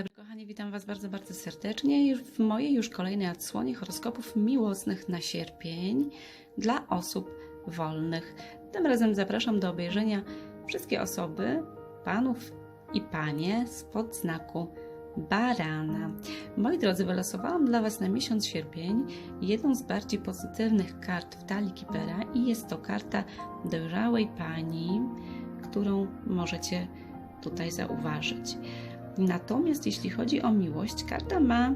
Dobry, kochani, witam Was bardzo, bardzo serdecznie w mojej już kolejnej odsłonie horoskopów miłosnych na sierpień dla osób wolnych. Tym razem zapraszam do obejrzenia wszystkie osoby, panów i panie spod znaku barana. Moi drodzy, wylosowałam dla Was na miesiąc sierpień jedną z bardziej pozytywnych kart w talii Kipera i jest to karta dojrzałej pani, którą możecie tutaj zauważyć. Natomiast jeśli chodzi o miłość, karta ma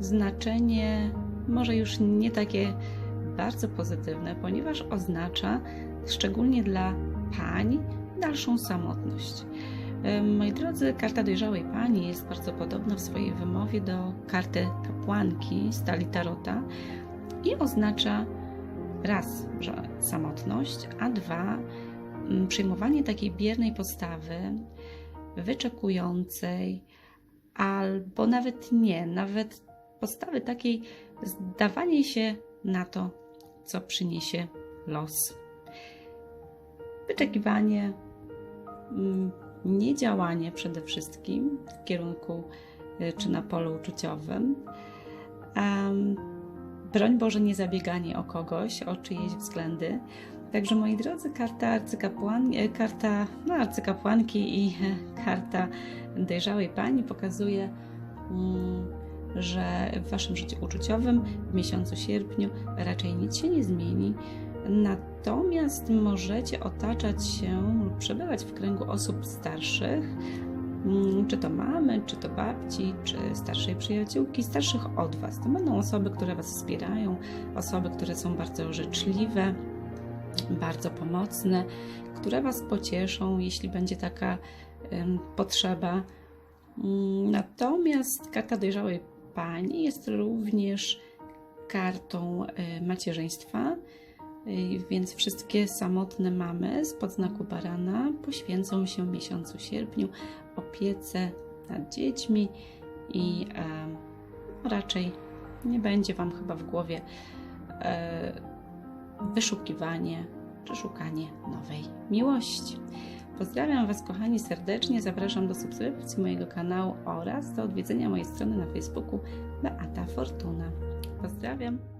znaczenie może już nie takie bardzo pozytywne, ponieważ oznacza szczególnie dla pań dalszą samotność. Moi drodzy, karta dojrzałej pani jest bardzo podobna w swojej wymowie do karty kapłanki z talii Tarota i oznacza raz, że samotność, a dwa, przyjmowanie takiej biernej postawy, wyczekującej, albo nawet nie, nawet postawy takiej zdawanie się na to, co przyniesie los. Wyczekiwanie, mm, niedziałanie przede wszystkim w kierunku y, czy na polu uczuciowym. Em, broń Boże, nie zabieganie o kogoś, o czyjeś względy. Także moi drodzy, karta arcykapłan, e, karta no, arcykapłanki i e, karta dojrzałej pani pokazuje, mm, że w waszym życiu uczuciowym w miesiącu sierpniu raczej nic się nie zmieni. Natomiast możecie otaczać się lub przebywać w kręgu osób starszych, czy to mamy, czy to babci, czy starszej przyjaciółki, starszych od was. To będą osoby, które was wspierają, osoby, które są bardzo życzliwe, bardzo pomocne, które Was pocieszą, jeśli będzie taka potrzeba. Mm, Natomiast karta dojrzałej pani jest również kartą e, macierzyństwa, więc wszystkie samotne mamy z podznaku barana poświęcą się miesiącu sierpniu opiece nad dziećmi i em, raczej nie będzie Wam chyba w głowie e, wyszukiwanie czy szukanie nowej miłości. Pozdrawiam Was, kochani, serdecznie. Zapraszam do subskrypcji mojego kanału oraz do odwiedzenia mojej strony na Facebooku Beata Fortuna. Pozdrawiam.